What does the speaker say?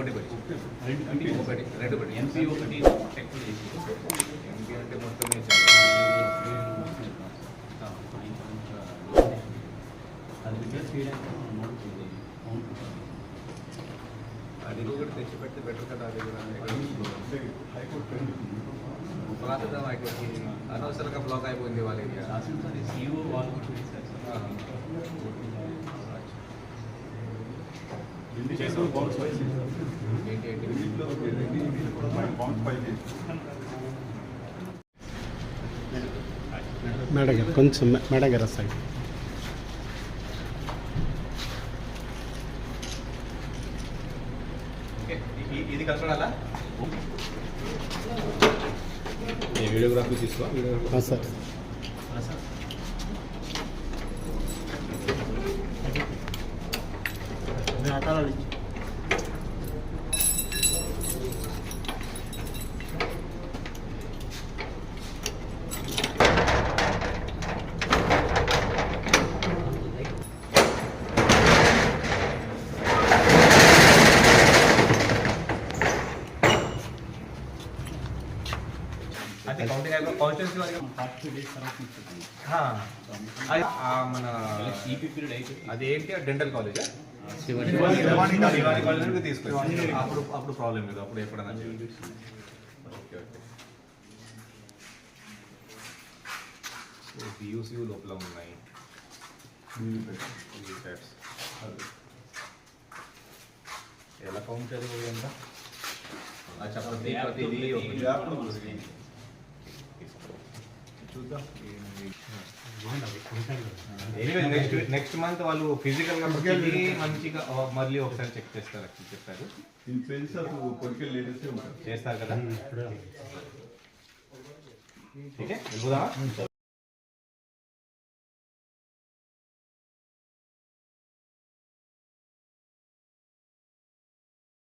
ఒకటి ఒకటి రెండు ఒకటి ఎంపీ ఒకటి టెక్ చేసి ఎంపీ అంటే మొత్తం అది. ఒకటి తెచ్చి పెడితే బెటర్ కదా అది కూడా. ప్రాంతం అయిపోయి అనవసరంగా బ్లాక్ అయిపోయింది వాళ్ళ సీఓ వాళ్ళు కూడా చేశారు సార్ ఏంటి ఏంటి మేడం గారు కొంచెం మే- మేడం గారు సైడ్ ఇది కనపడాలా వీడియోగ్రఫీ. తీసుకో సార్. సార్. ఆ మన ఈపీ పీరియడ్ అయిపోయి అది ఏంటి dental college Shivaji Shivani college నుండి తీసుకొచ్చి అప్పుడు అప్పుడు ప్రాబ్లం లేదు అప్పుడు ఎప్పుడైనా చేయొచ్చు. ఓకే ఓకే పియూసీ లోపల ఉన్నాయి VPATs. ఎలా కౌంట్ చేయాలి ఎంత నెక్స్ట్ నెక్స్ట్ మంత్ వాళ్ళు ఫిజికల్గా మంచిగా మళ్ళీ ఒకసారి చెక్ చేస్తారు actually చెప్పారు. చేస్తారు కదా? ఓకే వెళ్ళిపోదామా?